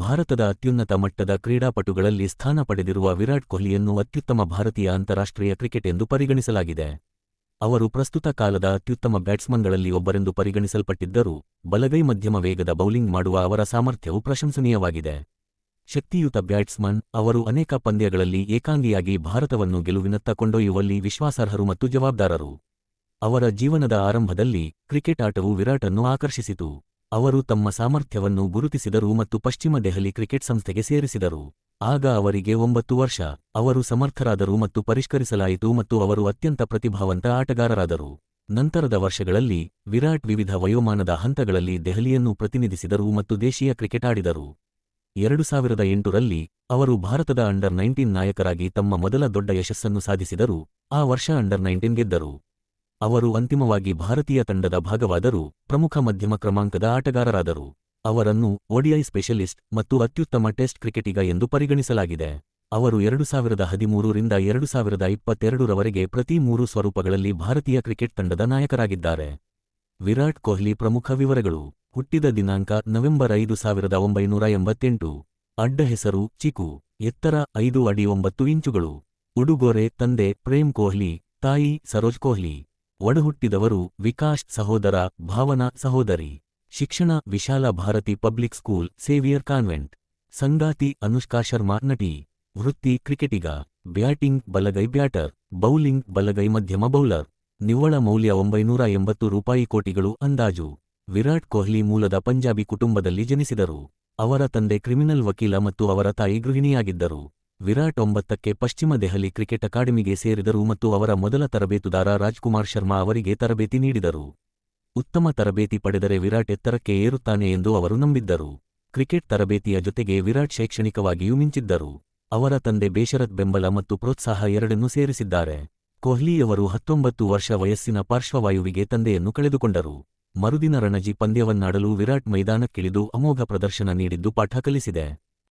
ಭಾರತದ ಅತ್ಯುನ್ನತ ಮಟ್ಟದ ಕ್ರೀಡಾಪಟುಗಳಲ್ಲಿ ಸ್ಥಾನ ಪಡೆದಿರುವ ವಿರಾಟ್ ಕೊಹ್ಲಿಯನ್ನು ಅತ್ಯುತ್ತಮ ಭಾರತೀಯ ಅಂತಾರಾಷ್ಟ್ರೀಯ ಕ್ರಿಕೆಟ್ ಎಂದು ಪರಿಗಣಿಸಲಾಗಿದೆ. ಅವರು ಪ್ರಸ್ತುತ ಕಾಲದ ಅತ್ಯುತ್ತಮ ಬ್ಯಾಟ್ಸ್ಮನ್ಗಳಲ್ಲಿ ಒಬ್ಬರೆಂದು ಪರಿಗಣಿಸಲ್ಪಟ್ಟಿದ್ದರೂ, ಬಲಗೈ ಮಧ್ಯಮ ವೇಗದ ಬೌಲಿಂಗ್ ಮಾಡುವ ಅವರ ಸಾಮರ್ಥ್ಯವು ಪ್ರಶಂಸನೀಯವಾಗಿದೆ. ಶಕ್ತಿಯುತ ಬ್ಯಾಟ್ಸ್ಮನ್, ಅವರು ಅನೇಕ ಪಂದ್ಯಗಳಲ್ಲಿ ಏಕಾಂಗಿಯಾಗಿ ಭಾರತವನ್ನು ಗೆಲುವಿನತ್ತ ಕೊಂಡೊಯ್ಯುವಲ್ಲಿ ವಿಶ್ವಾಸಾರ್ಹರು ಮತ್ತು ಜವಾಬ್ದಾರರು. ಅವರ ಜೀವನದ ಆರಂಭದಲ್ಲಿ ಕ್ರಿಕೆಟ್ ಆಟವು ವಿರಾಟನ್ನು ಆಕರ್ಷಿಸಿತು. ಅವರು ತಮ್ಮ ಸಾಮರ್ಥ್ಯವನ್ನು ಗುರುತಿಸಿದರು ಮತ್ತು ಪಶ್ಚಿಮ ದೆಹಲಿ ಕ್ರಿಕೆಟ್ ಸಂಸ್ಥೆಗೆ ಸೇರಿಸಿದರು. ಆಗ ಅವರಿಗೆ ಒಂಬತ್ತು ವರ್ಷ. ಅವರು ಸಮರ್ಥರಾದರು ಮತ್ತು ಪರಿಷ್ಕರಿಸಲಾಯಿತು ಮತ್ತು ಅವರು ಅತ್ಯಂತ ಪ್ರತಿಭಾವಂತ ಆಟಗಾರರಾದರು. ನಂತರದ ವರ್ಷಗಳಲ್ಲಿ, ವಿರಾಟ್ ವಿವಿಧ ವಯೋಮಾನದ ಹಂತಗಳಲ್ಲಿ ದೆಹಲಿಯನ್ನು ಪ್ರತಿನಿಧಿಸಿದರು ಮತ್ತು ದೇಶೀಯ ಕ್ರಿಕೆಟ್ ಆಡಿದರು. ಎರಡು ಸಾವಿರದ ಎಂಟರಲ್ಲಿ, ಅವರು ಭಾರತದ ಅಂಡರ್ ನೈನ್ಟೀನ್ ನಾಯಕರಾಗಿ ತಮ್ಮ ಮೊದಲ ದೊಡ್ಡ ಯಶಸ್ಸನ್ನು ಸಾಧಿಸಿದರು. ಆ ವರ್ಷ ಅಂಡರ್ ನೈನ್ಟೀನ್ ಗೆದ್ದರು. ಅವರು ಅಂತಿಮವಾಗಿ ಭಾರತೀಯ ತಂಡದ ಭಾಗವಾದರೂ ಪ್ರಮುಖ ಮಧ್ಯಮ ಕ್ರಮಾಂಕದ ಆಟಗಾರರಾದರು. ಅವರನ್ನು ಒಡಿಐ ಸ್ಪೆಷಲಿಸ್ಟ್ ಮತ್ತು ಅತ್ಯುತ್ತಮ ಟೆಸ್ಟ್ ಕ್ರಿಕೆಟಿಗ ಎಂದು ಪರಿಗಣಿಸಲಾಗಿದೆ. ಅವರು ಎರಡು ಸಾವಿರದ ಹದಿಮೂರರಿಂದ ಎರಡು ಸಾವಿರದ ಇಪ್ಪತ್ತೆರಡರವರೆಗೆ ಪ್ರತಿ ಮೂರು ಸ್ವರೂಪಗಳಲ್ಲಿ ಭಾರತೀಯ ಕ್ರಿಕೆಟ್ ತಂಡದ ನಾಯಕರಾಗಿದ್ದಾರೆ. ವಿರಾಟ್ ಕೊಹ್ಲಿ ಪ್ರಮುಖ ವಿವರಗಳು. ಹುಟ್ಟಿದ ದಿನಾಂಕ ನವೆಂಬರ್ ಐದು ಸಾವಿರದ ಒಂಬೈನೂರ ಎಂಬತ್ತೆಂಟು. ಅಡ್ಡ ಹೆಸರು ಚಿಕು. ಎತ್ತರ ಐದು ಅಡಿ ಒಂಬತ್ತು ಇಂಚುಗಳು. ಉಡುಗೊರೆ ತಂದೆ ಪ್ರೇಮ್ ಕೊಹ್ಲಿ. ತಾಯಿ ಸರೋಜ್ ಕೊಹ್ಲಿ. ಒಡಹುಟ್ಟಿದವರು ವಿಕಾಶ್ ಸಹೋದರ ಭಾವನಾ ಸಹೋದರಿ. ಶಿಕ್ಷಣ Vishala Bharathi public school Xavier convent. ಸಂಗಾತಿ ಅನುಷ್ಕಾ ಶರ್ಮಾ ನಟಿ. ವೃತ್ತಿ ಕ್ರಿಕೆಟಿಗ. ಬ್ಯಾಟಿಂಗ್ ಬಲಗೈ ಬ್ಯಾಟರ್. ಬೌಲಿಂಗ್ ಬಲಗೈ ಮಧ್ಯಮ ಬೌಲರ್. ನಿವ್ವಳ ಮೌಲ್ಯ ಒಂಬೈನೂರ ಎಂಬತ್ತು ರೂಪಾಯಿ ಕೋಟಿಗಳು ಅಂದಾಜು. ವಿರಾಟ್ ಕೊಹ್ಲಿ ಮೂಲದ ಪಂಜಾಬಿ ಕುಟುಂಬದಲ್ಲಿ ಜನಿಸಿದರು. ಅವರ ತಂದೆ ಕ್ರಿಮಿನಲ್ ವಕೀಲ ಮತ್ತು ಅವರ ತಾಯಿ ಗೃಹಿಣಿಯಾಗಿದ್ದರು. ವಿರಾಟ್ ಒಂಬತ್ತಕ್ಕೆ ಪಶ್ಚಿಮ ದೆಹಲಿ ಕ್ರಿಕೆಟ್ ಅಕಾಡೆಮಿಗೆ ಸೇರಿದರು ಮತ್ತು ಅವರ ಮೊದಲ ತರಬೇತುದಾರ ರಾಜ್ಕುಮಾರ್ ಶರ್ಮಾ ಅವರಿಗೆ ತರಬೇತಿ ನೀಡಿದರು. ಉತ್ತಮ ತರಬೇತಿ ಪಡೆದರೆ ವಿರಾಟ್ ಎತ್ತರಕ್ಕೆ ಏರುತ್ತಾನೆ ಎಂದು ಅವರು ನಂಬಿದ್ದರು. ಕ್ರಿಕೆಟ್ ತರಬೇತಿಯ ಜೊತೆಗೆ ವಿರಾಟ್ ಶೈಕ್ಷಣಿಕವಾಗಿಯೂ ಮಿಂಚಿದ್ದರು. ಅವರ ತಂದೆ ಬೇಷರತ್ ಬೆಂಬಲ ಮತ್ತು ಪ್ರೋತ್ಸಾಹ ಎರಡನ್ನೂ ಸೇರಿಸಿದ್ದಾರೆ. ಕೊಹ್ಲಿಯವರು ಹತ್ತೊಂಬತ್ತು ವರ್ಷ ವಯಸ್ಸಿನ ಪಾರ್ಶ್ವವಾಯುವಿಗೆ ತಂದೆಯನ್ನು ಕಳೆದುಕೊಂಡರು. ಮರುದಿನ ರಣಜಿ ಪಂದ್ಯವನ್ನಾಡಲು ವಿರಾಟ್ ಮೈದಾನಕ್ಕಿಳಿದು ಅಮೋಘ ಪ್ರದರ್ಶನ ನೀಡಿದ್ದು ಪಾಠ ಕಲಿಸಿದೆ.